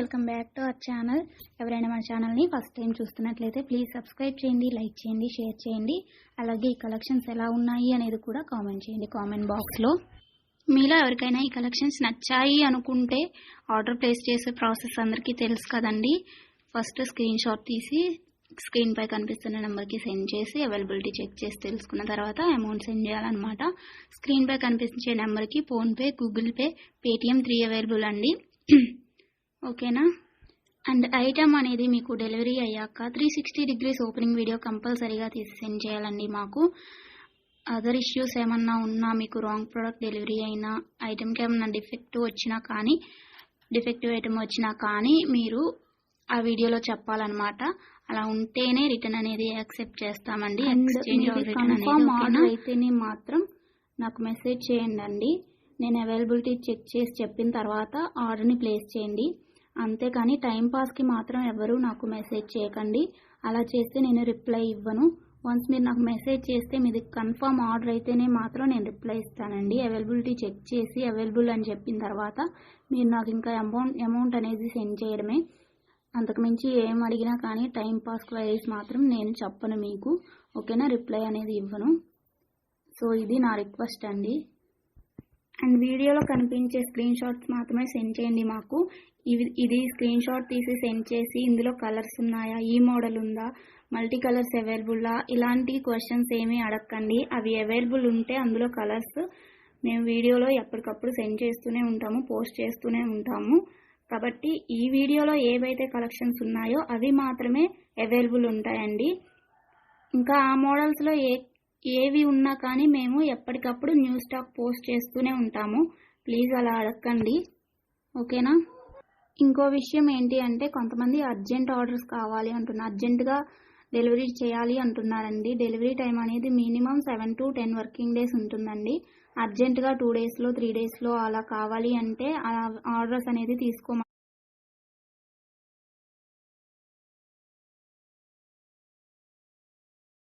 Welcome back to our channel ఎవరైనా మన ఛానల్ని ఫస్ట్ టైం చూస్తున్నట్లయితే ప్లీజ్ సబ్స్క్రైబ్ చేయండి లైక్ చేయండి షేర్ చేయండి. అలాగే ఈ కలెక్షన్స్ ఎలా ఉన్నాయి అనేది కూడా కామెంట్ చేయండి కామెంట్ బాక్స్లో మీలో ఎవరికైనా ఈ కలెక్షన్స్ నచ్చాయి అనుకుంటే ఆర్డర్ ప్లేస్ చేసే ప్రాసెస్ అందరికీ తెలుసు కదండి. ఫస్ట్ స్క్రీన్ షాట్ తీసి స్క్రీన్ పై కనిపిస్తున్న నెంబర్కి సెండ్ చేసి అవైలబిలిటీ చెక్ చేసి తెలుసుకున్న తర్వాత అమౌంట్ సెండ్ చేయాలన్నమాట. స్క్రీన్ పై కనిపించే నెంబర్కి PhonePe Google pay Paytm three available అండి. ఓకేనా? అండ్ ఐటమ్ అనేది మీకు డెలివరీ అయ్యాక three sixty degrees opening video కంపల్సరీగా తీసి సెండ్ చేయాలండి మాకు. అదర్ ఇష్యూస్ ఏమన్నా ఉన్నా మీకు రాంగ్ ప్రోడక్ట్ డెలివరీ అయినా ఐటమ్కి ఏమన్నా డిఫెక్ట్ వచ్చినా కానీ డిఫెక్టివ్ ఐటమ్ వచ్చినా కానీ మీరు ఆ వీడియోలో చెప్పాలన్నమాట. అలా ఉంటేనే రిటర్న్ అనేది యాక్సెప్ట్ చేస్తామండి. ఎక్స్చేంజ్? అయితేనే మాత్రం నాకు మెసేజ్ చేయండి అండి నేను అవైలబిలిటీ చెక్ చేసి చెప్పిన తర్వాత ఆర్డర్ని ప్లేస్ చేయండి. అంతేకాని టైంపాస్కి మాత్రం ఎవరు నాకు మెసేజ్ చేయకండి. అలా చేస్తే నేను రిప్లై ఇవ్వను. వన్స్ మీరు నాకు మెసేజ్ చేస్తే మీది కన్ఫర్మ్ ఆర్డర్ అయితేనే మాత్రం నేను రిప్లై ఇస్తానండి. అవైలబిలిటీ చెక్ చేసి అవైలబుల్ అని చెప్పిన తర్వాత మీరు నాకు ఇంకా అమౌంట్ అమౌంట్ అనేది సెండ్ చేయడమే. అంతకుమించి ఏం అడిగినా కానీ టైం పాస్ క్వైరీస్ మాత్రం నేను చెప్పను మీకు. ఓకేనా? రిప్లై అనేది ఇవ్వను. సో ఇది నా రిక్వెస్ట్ అండి. అండ్ వీడియోలో కనిపించే స్క్రీన్ షాట్స్ మాత్రమే సెండ్ చేయండి మాకు. ఇవి ఇది స్క్రీన్ షాట్ తీసి సెండ్ చేసి ఇందులో కలర్స్ ఉన్నాయా ఈ మోడల్ ఉందా మల్టీ కలర్స్ అవైలబుల్లా ఇలాంటి క్వశ్చన్స్ ఏమీ అడగకండి అవి అవైలబుల్ ఉంటే అందులో కలర్స్ మేము వీడియోలో ఎప్పటికప్పుడు సెండ్ చేస్తూనే ఉంటాము పోస్ట్ చేస్తూనే ఉంటాము. కాబట్టి ఈ వీడియోలో ఏవైతే కలెక్షన్స్ ఉన్నాయో అవి మాత్రమే అవైలబుల్ ఉంటాయండి. ఇంకా ఆ మోడల్స్లో ఏ ఏవి ఉన్నా కానీ మేము ఎప్పటికప్పుడు న్యూ స్టాక్ పోస్ట్ చేస్తూనే ఉంటాము. ప్లీజ్ అలా అడగండి ఓకేనా? ఇంకో విషయం ఏంటి అంటే కొంతమంది అర్జెంట్ ఆర్డర్స్ కావాలి అంటున్నారు. అర్జెంటుగా డెలివరీ చేయాలి అంటున్నారండి. డెలివరీ టైం అనేది minimum seven to ten working days ఉంటుందండి. అర్జెంటుగా టూ డేస్లో త్రీ డేస్లో అలా కావాలి అంటే ఆ ఆర్డర్స్ అనేది తీసుకోమ